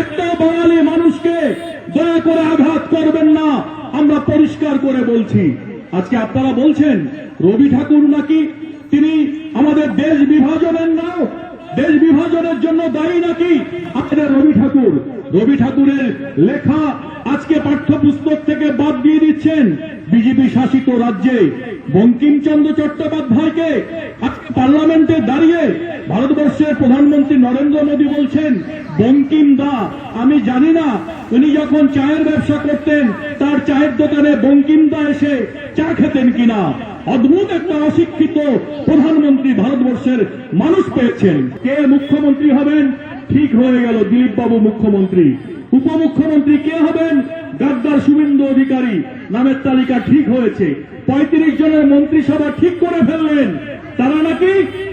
একটা বাঙালি মানুষকে দয়া করে আঘাত করবেন না, আমরা পরিষ্কার করে বলছি। আজকে আপনারা বলছেন, রবি ঠাকুর নাকি তিনি আমাদের দেশ বিভাজনের নাও দেশ বিভাজনের জন্য দায়ী নাকি? আমাদের রবি ঠাকুর, রবি ঠাকুরের লেখা আজকে পাঠ্যপুস্তক থেকে বাদ দিয়ে দিচ্ছেন। বিজেপি শাসিত রাজ্যে বঙ্কিমচন্দ্র চট্টোপাধ্যায়কে আজকে পার্লামেন্টে দাঁড়িয়ে ভারতবর্ষের প্রধানমন্ত্রী নরেন্দ্র মোদী বলছেন, বঙ্কিম দা, আমি জানি না, উনি যখন চায়ের ব্যবসা করতেন, তার চায়ের দোকানে বঙ্কিম দা এসে চা খেতেন কিনা? অদ্ভুত একটা অশিক্ষিত প্রধানমন্ত্রী ভারতবর্ষের মানুষ পেয়েছেন। কে মুখ্যমন্ত্রী হবেন? ঠিক হয়ে গেল দিলীপ বাবু মুখ্যমন্ত্রী। উপমুখ্যমন্ত্রী কে হবেন? গাদ্দার শুভেন্দু অধিকারী। নামের তালিকা ঠিক হয়েছে। পঁয়ত্রিশ জনের মন্ত্রিসভা ঠিক করে ফেললেন। তারা নাকি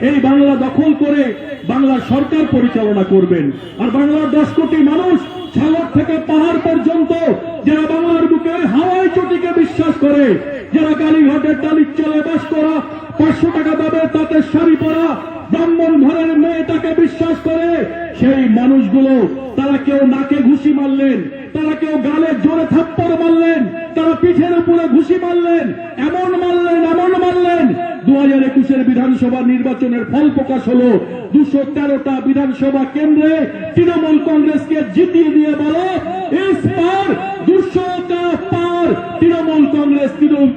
এই বাংলা দখল করে বাংলার সরকার পরিচালনা করবেন। আর বাংলার দশ কোটি মানুষ সাগর থেকে পাহাড় পর্যন্ত যারা বাংলার বুকের হাওয়াই চটিকে বিশ্বাস করে, যারা কালীঘাটের টালির চলে বাস করা, পাঁচশো টাকা পাবে তাতে শাড়ি পরা, ব্রাহ্মণ ঘরের মেয়েটাকে বিশ্বাস করে, সেই মানুষগুলো তারা কেউ নাকে ঘুষি মারলেন, তারা কেউ গালে জোরে থাপ্পড় মারলেন, তারা পিঠের উপরে ঘুষি মারলেন, এমন মারলেন এমন মারলেন দু হাজার একুশের বিধানসভা নির্বাচনের ফল প্রকাশ হলো দুশো তেরোটা বিধানসভা কেন্দ্রে তৃণমূল কংগ্রেসকে জিতিয়ে দিয়ে বলো দুশোটা পার তৃণমূল কংগ্রেস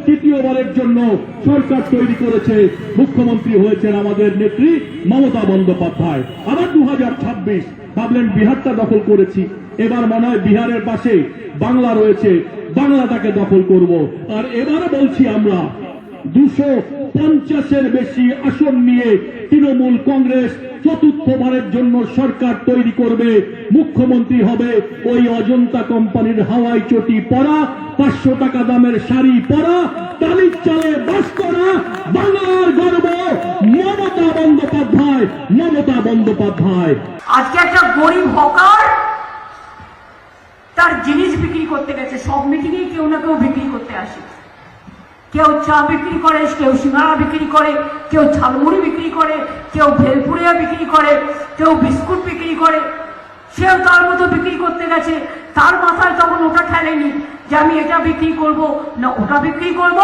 তৃতীয়বারের জন্য সরকার তৈরি করেছে। মুখ্যমন্ত্রী হয়েছেন আমাদের নেত্রী মমতা বন্দ্যোপাধ্যায়। আবার দু হাজার ছাব্বিশ ভাবলেন বিহারটা দখল করেছি। এবার মনে হয় বিহারের পাশে বাংলা রয়েছে, বাংলাটাকে দখল করব। আর এবারে বলছি আমরা দুশো পঞ্চাশের বেশি আসন নিয়ে তৃণমূল কংগ্রেস চতুর্থবারের জন্য সরকার তৈরি করবে। মুখ্যমন্ত্রী হবে ওই অজন্তা কোম্পানির হাওয়াই চটি পরা, পাঁচশো টাকা দামের শাড়ি পরা তালির চালে বাস করা, বাংলার গর্ব, মমতা বন্দ্যোপাধ্যায় মমতা বন্দ্যোপাধ্যায়। আজকে একটা গরিব হকার তার জিনিস বিক্রি করতে গেছে, সব মিটিংয়ে কেউ না কেউ বিক্রি করতে আসে। কেউ চা বিক্রি করে, কেউ সিঙ্গারা বিক্রি করে, কেউ ঝালমুড়ি বিক্রি করে, কেউ ভেলপুরিয়া বিক্রি করে, কেউ বিস্কুট বিক্রি করে। সেও তার মতো বিক্রি করতে গেছে। তার মাথায় তখন ওটা খেলেনি যে আমি এটা বিক্রি করব। না, ওটা বিক্রি করব।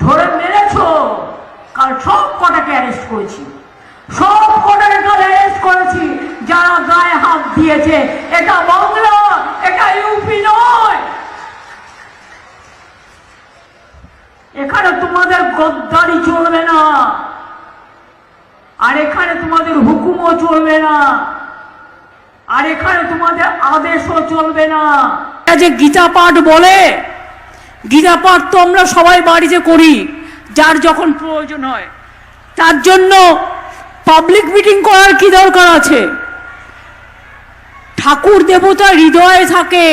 ধরে মেরেছ। কাল সব কটাকে অ্যারেস্ট করেছি। সব কটাকে কাল অ্যারেস্ট করেছি। যারা গায়ে হাত দিয়েছে, এটা বাংলা, এটা ইউপি নয় এখানে তোমাদের গদ্দারি চলবে না। আর এখানে তোমাদের হুকুমও চলবে না। আর এখানে তোমাদের আদেশও চলবে না। যে গীতা পাঠ বলে, গীতা পাঠ তো আমরা সবাই বাড়িতে করি, যার যখন প্রয়োজন হয়। তার জন্য পাবলিক মিটিং করার কি দরকার আছে? ঠাকুর দেবতা হৃদয়ে থাকে,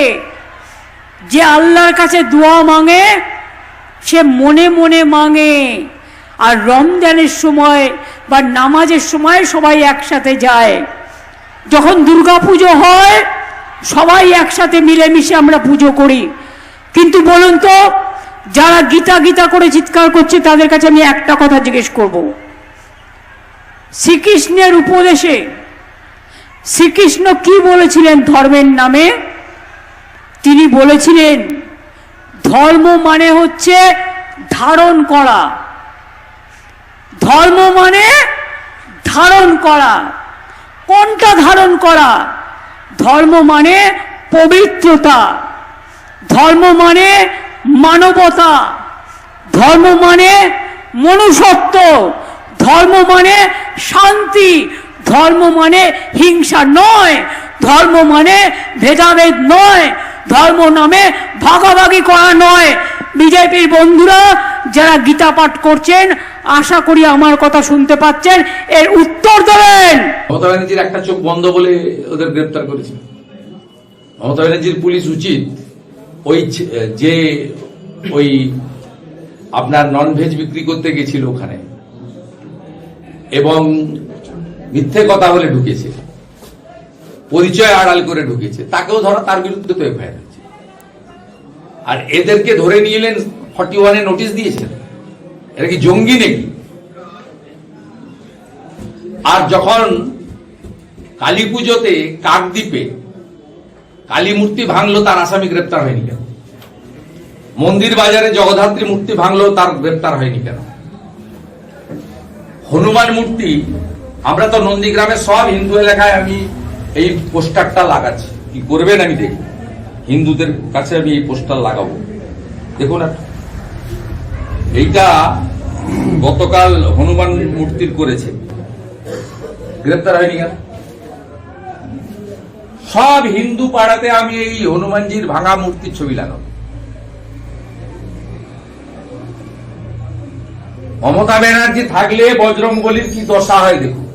যে আল্লাহর কাছে দোয়া মাঙে সে মনে মনে মাঙে। আর রমজানের সময় বা নামাজের সময় সবাই একসাথে যায়। যখন দুর্গা পুজো হয়, সবাই একসাথে মিলেমিশে আমরা পুজো করি। কিন্তু বলুন তো, যারা গীতা গীতা করে চিৎকার করছে, তাদের কাছে আমি একটা কথা জিজ্ঞেস করব। শ্রীকৃষ্ণের উপদেশে শ্রীকৃষ্ণ কি বলেছিলেন ধর্মের নামে? তিনি বলেছিলেন ধর্ম মানে হচ্ছে ধারণ করা। ধর্ম মানে ধারণ করা। কোনটা ধারণ করা? ধর্ম মানে পবিত্রতা। ধর্ম মানে মানবতা। ধর্ম মানে মনুষ্যত্ব। ধর্ম মানে শান্তি। ধর্ম মানে হিংসা নয়। ধর্ম মানে ভেদাভেদ নয়। ধর্ম নামে ভাগাভাগি করা নয়। বিজেপির বন্ধুরা, যারা গীতা পাঠ করছেন, আশা করি আমার কথা শুনতে পাচ্ছেন। এর উত্তর দেবেন। মমতা ব্যানার্জির একটা চোখ বন্ধ বলে ওদের গ্রেপ্তার করেছে। মমতা ব্যানার্জির পুলিশ উচিত ওই যে ওই আপনার নন ভেজ বিক্রি করতে গেছিল ওখানে। এবং মিথ্যে কথা বলে ঢুকেছে। পরিচয় আড়াল করে ঢুকেছে। তাকেও ধরা, তার বিরুদ্ধে তো এফআইআর আর এদেরকে ধরে নিয়ে ফর্টি ওয়ানে নোটিশ দিয়েছেন। এটা কি জঙ্গি নাকি? আর যখন কালী পুজোতে কাকদ্বীপে কালী মূর্তি ভাঙলো, তার আসামি গ্রেপ্তার হয়নি কেন? মন্দির বাজারে জগদ্ধাত্রী মূর্তি ভাঙলো, তার গ্রেপ্তার হয়নি কেন? হনুমান মূর্তি, আমরা তো নন্দীগ্রামের সব হিন্দু এলাকায় আমি এই পোস্টারটা লাগাচ্ছি। কি করবেন আমি দেখি হিন্দুদের কাছে আমি এই পোস্টার লাগাবো। দেখুন। এইটা গতকাল হনুমান মূর্তির করেছে। গ্রেপ্তার হয়নি কেন? সব হিন্দু পাড়াতে আমি এই হনুমানজির ভাঙা মূর্তির ছবি লাগাবো। মমতা ব্যানার্জি থাকলে বজরং বলির কি দশা হয় দেখুন।